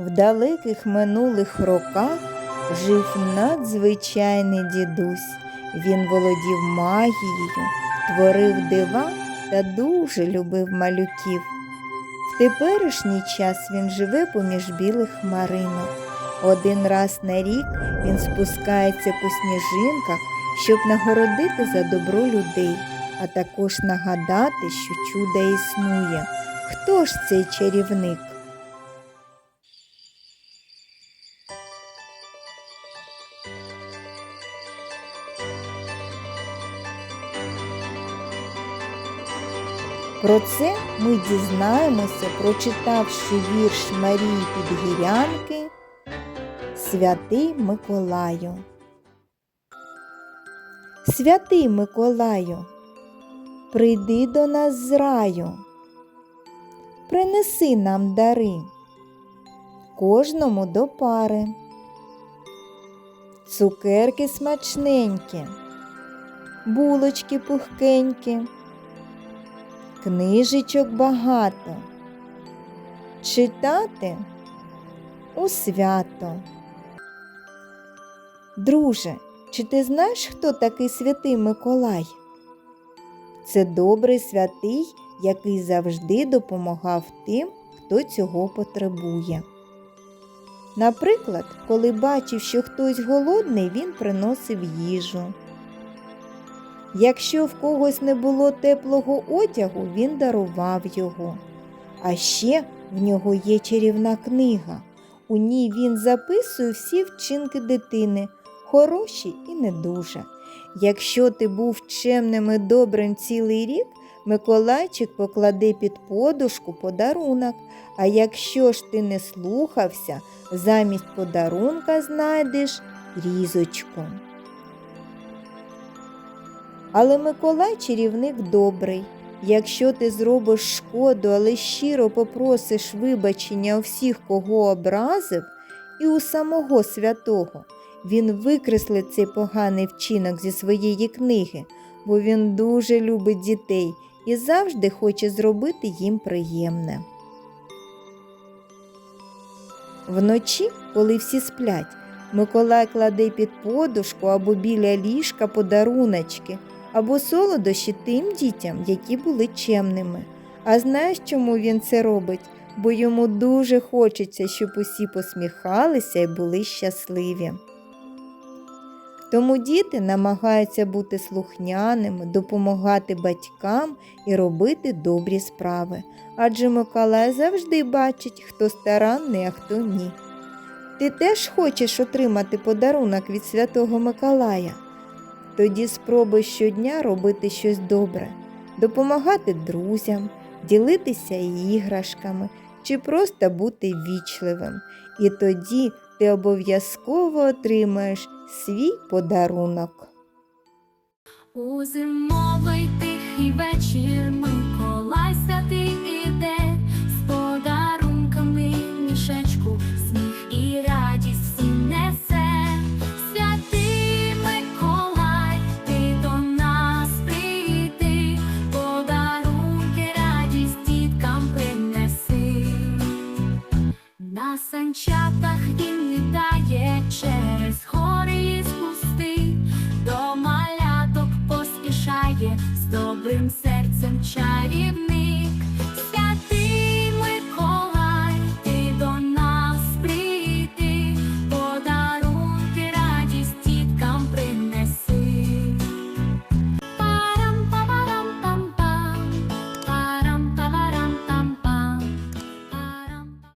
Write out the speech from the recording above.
В далеких минулих роках жив надзвичайний дідусь. Він володів магією, творив дива та дуже любив малюків. В теперішній час він живе поміж білих хмаринок. Один раз на рік він спускається по сніжинках, щоб нагородити за добро людей, а також нагадати, що чудо існує. Хто ж цей чарівник? Про це ми дізнаємося, прочитавши вірш Марії Підгірянки Святий Миколаю. Святий Миколаю, прийди до нас з раю, принеси нам дари, кожному до пари, цукерки смачненькі, булочки пухкенькі книжечок багато. Читати у свято. Друже, чи ти знаєш, хто такий святий Миколай? Це добрий святий, який завжди допомагав тим, хто цього потребує. Наприклад, коли бачив, що хтось голодний, він приносив їжу. Якщо в когось не було теплого одягу, він дарував його. А ще в нього є чарівна книга. У ній він записує всі вчинки дитини, хороші і не дуже. Якщо ти був чемним і добрим цілий рік, Миколайчик покладе під подушку подарунок. А якщо ж ти не слухався, замість подарунка знайдеш різочку. Але Миколай чарівник добрий. Якщо ти зробиш шкоду, але щиро попросиш вибачення у всіх, кого образив, і у самого святого, він викреслить цей поганий вчинок зі своєї книги, бо він дуже любить дітей і завжди хоче зробити їм приємне. Вночі, коли всі сплять, Миколай кладе під подушку або біля ліжка подаруночки або солодощі тим дітям, які були чемними. А знаєш, чому він це робить? Бо йому дуже хочеться, щоб усі посміхалися і були щасливі. Тому діти намагаються бути слухняними, допомагати батькам і робити добрі справи. Адже Миколай завжди бачить, хто старанний, а хто ні. Ти теж хочеш отримати подарунок від Святого Миколая? Тоді спробуй щодня робити щось добре, допомагати друзям, ділитися іграшками чи просто бути вічливим. І тоді ти обов'язково отримаєш свій подарунок. У зимовий тихий вечір ми чарівний.